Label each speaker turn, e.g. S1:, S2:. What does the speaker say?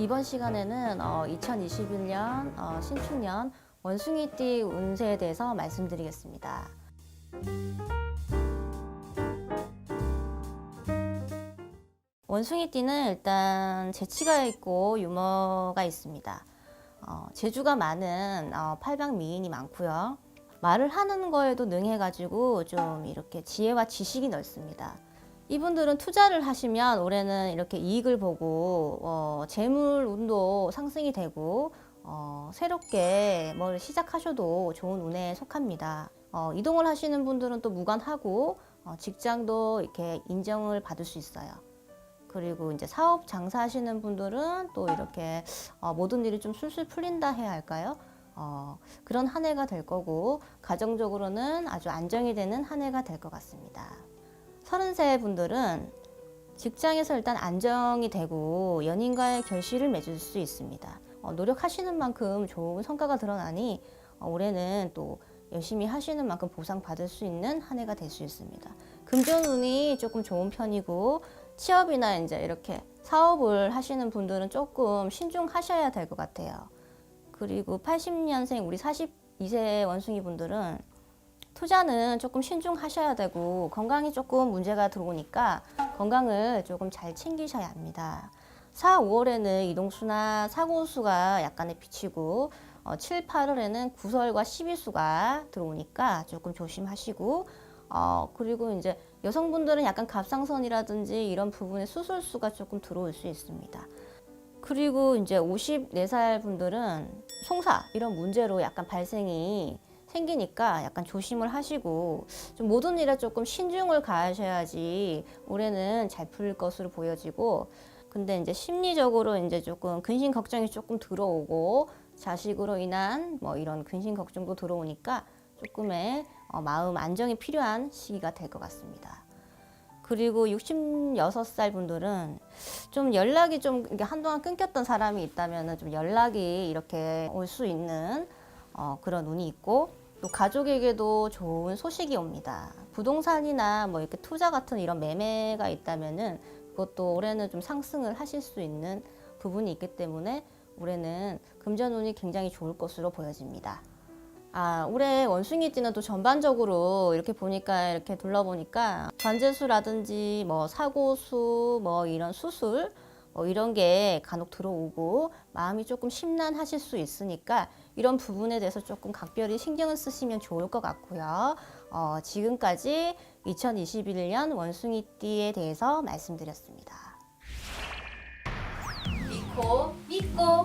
S1: 이번 시간에는 어, 2021년 어, 신축년 원숭이띠 운세에 대해서 말씀드리겠습니다. 원숭이띠는 일단 재치가 있고 유머가 있습니다. 어, 재주가 많은 어, 팔방 미인이 많고요. 말을 하는 거에도 능해가지고 좀 이렇게 지혜와 지식이 넓습니다. 이분들은 투자를 하시면 올해는 이렇게 이익을 보고 어, 재물 운도 상승이 되고 어, 새롭게 뭘 시작하셔도 좋은 운에 속합니다. 어, 이동을 하시는 분들은 또 무관하고 어, 직장도 이렇게 인정을 받을 수 있어요. 그리고 이제 사업 장사하시는 분들은 또 이렇게 어, 모든 일이 좀 술술 풀린다 해야 할까요? 어, 그런 한 해가 될 거고 가정적으로는 아주 안정이 되는 한 해가 될 것 같습니다. 서른 세 분들은 직장에서 일단 안정이 되고 연인과의 결실을 맺을 수 있습니다. 어, 노력하시는 만큼 좋은 성과가 드러나니 어, 올해는 또 열심히 하시는 만큼 보상받을 수 있는 한 해가 될 수 있습니다. 금전운이 조금 좋은 편이고 취업이나 이제 이렇게 사업을 하시는 분들은 조금 신중하셔야 될 것 같아요. 그리고 80년생 우리 42세 원숭이 분들은 투자는 조금 신중하셔야 되고 건강이 조금 문제가 들어오니까 건강을 조금 잘 챙기셔야 합니다. 4, 5월에는 이동수나 사고수가 약간의 비치고 어, 7, 8월에는 구설과 시비수가 들어오니까 조금 조심하시고 어, 그리고 이제 여성분들은 약간 갑상선이라든지 이런 부분에 수술수가 조금 들어올 수 있습니다. 그리고 이제 54살 분들은 송사 이런 문제로 약간 발생이 생기니까 약간 조심을 하시고 좀 모든 일에 조금 신중을 가하셔야지 올해는 잘 풀릴 것으로 보여지고 근데 이제 심리적으로 이제 조금 근심 걱정이 조금 들어오고 자식으로 인한 뭐 이런 근심 걱정도 들어오니까 조금의 어, 마음 안정이 필요한 시기가 될 것 같습니다. 그리고 66살 분들은 좀 연락이 좀 한동안 끊겼던 사람이 있다면은 좀 연락이 이렇게 올 수 있는 어, 그런 운이 있고 또 가족에게도 좋은 소식이 옵니다. 부동산이나 뭐 이렇게 투자 같은 이런 매매가 있다면은 그것도 올해는 좀 상승을 하실 수 있는 부분이 있기 때문에 올해는 금전운이 굉장히 좋을 것으로 보여집니다. 아, 올해 원숭이띠는 또 전반적으로 이렇게 보니까 이렇게 둘러보니까 관제수라든지 뭐 사고수 뭐 이런 수술 뭐 이런 게 간혹 들어오고 마음이 조금 심란하실 수 있으니까 이런 부분에 대해서 조금 각별히 신경을 쓰시면 좋을 것 같고요. 어, 지금까지 2021년 원숭이띠에 대해서 말씀드렸습니다.
S2: 믿고 믿고